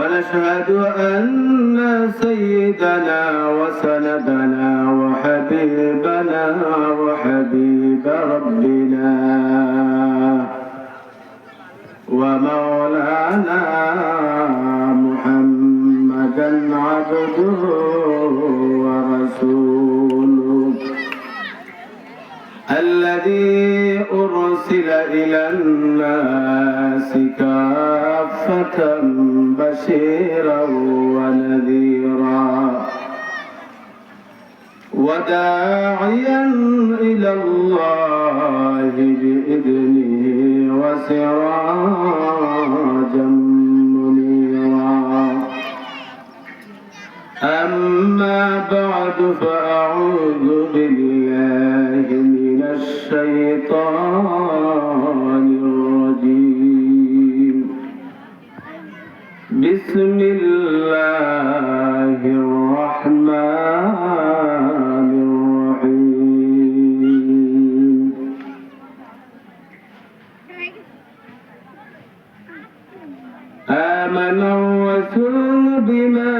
ونشهد أن سيدنا وسندنا وحبيبنا وحبيب ربنا ومولانا محمدا عبده ورسوله الذي إلى الناس كافة بشيرا ونذيرا وداعيا إلى الله بإذنه وسراجا منيرا. أما بعد فأعوذ بالله من الشيطان بسم الله الرحمن الرحيم. آمن الرسول بما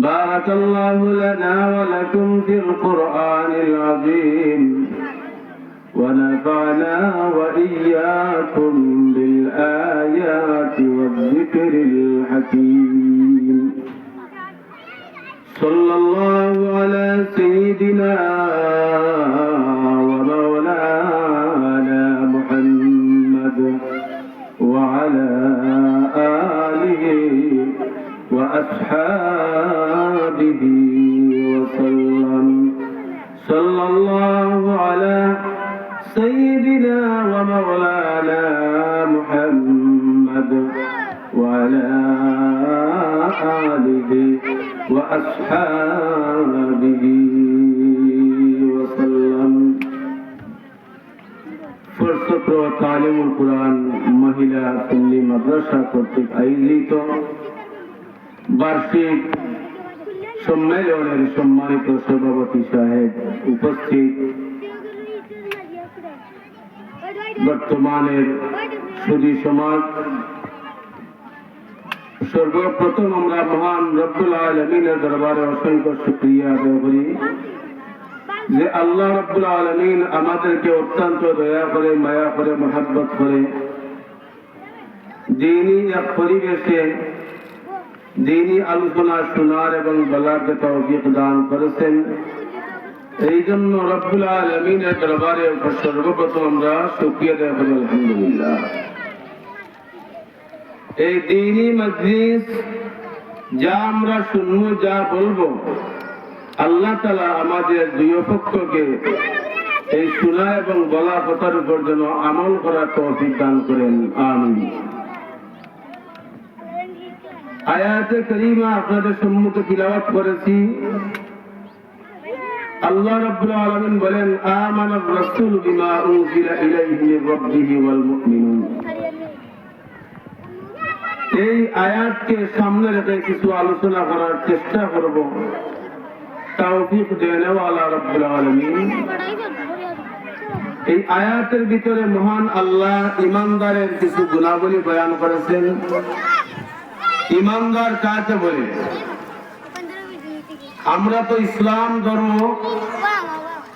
بارك الله لنا ولكم في القرآن العظيم ونفعنا وإياكم بالآيات والذكر الحكيم. صلى الله على سيدنا ومولانا محمد وعلى آله وأصحابه سيدنا ومولانا محمد وعلى آله وأصحابه وسلم ফরসত্র তালিমুল কোরআন মহিলা সুন্নি মাদ্রাসা কর্তৃক আয়োজিত বার্ষিক সম্মেলনের সম্মানিত সভাপতি সাহেব উপস্থিত বর্তমানের সুদী সমাজ সর্বপ্রথম আমরা মহান রব্বুল আলমিনের দরবারে অসংখ্য শুক্রিয়া আদায় করি যে আল্লাহ রব্বুল আলমিন আমাদেরকে অত্যন্ত দয়া করে মায়া করে মহাব্বত করে দিনই এক পরিবেশে দিনই আলোচনা শোনার এবং বলার যে তৌফিক দান করেছেন এই জন্য রব্বুল আলমিনের দরবারে সর্বপ্রথম আমরা আলহামদুলিল্লাহ। এই দিনই মজলিস, যা আমরা শুনব, যা বলব, আল্লাহ তালা আমাদের দুই পক্ষকে এই শোনা এবং গলা কথার উপর যেন আমল করার তৌফিক দান করেন আমি আয়াতে করিমা আপনাদের সম্মুখে তিলাওয়াত করেছি। বলেন কিছু আয়াতের ভিতরে মহান আল্লাহ ইমানদারের কিছু গুণাবলী বয়ান করেছেন। ইমানদার কাকে বলে? আমরা তো ইসলাম ধর্ম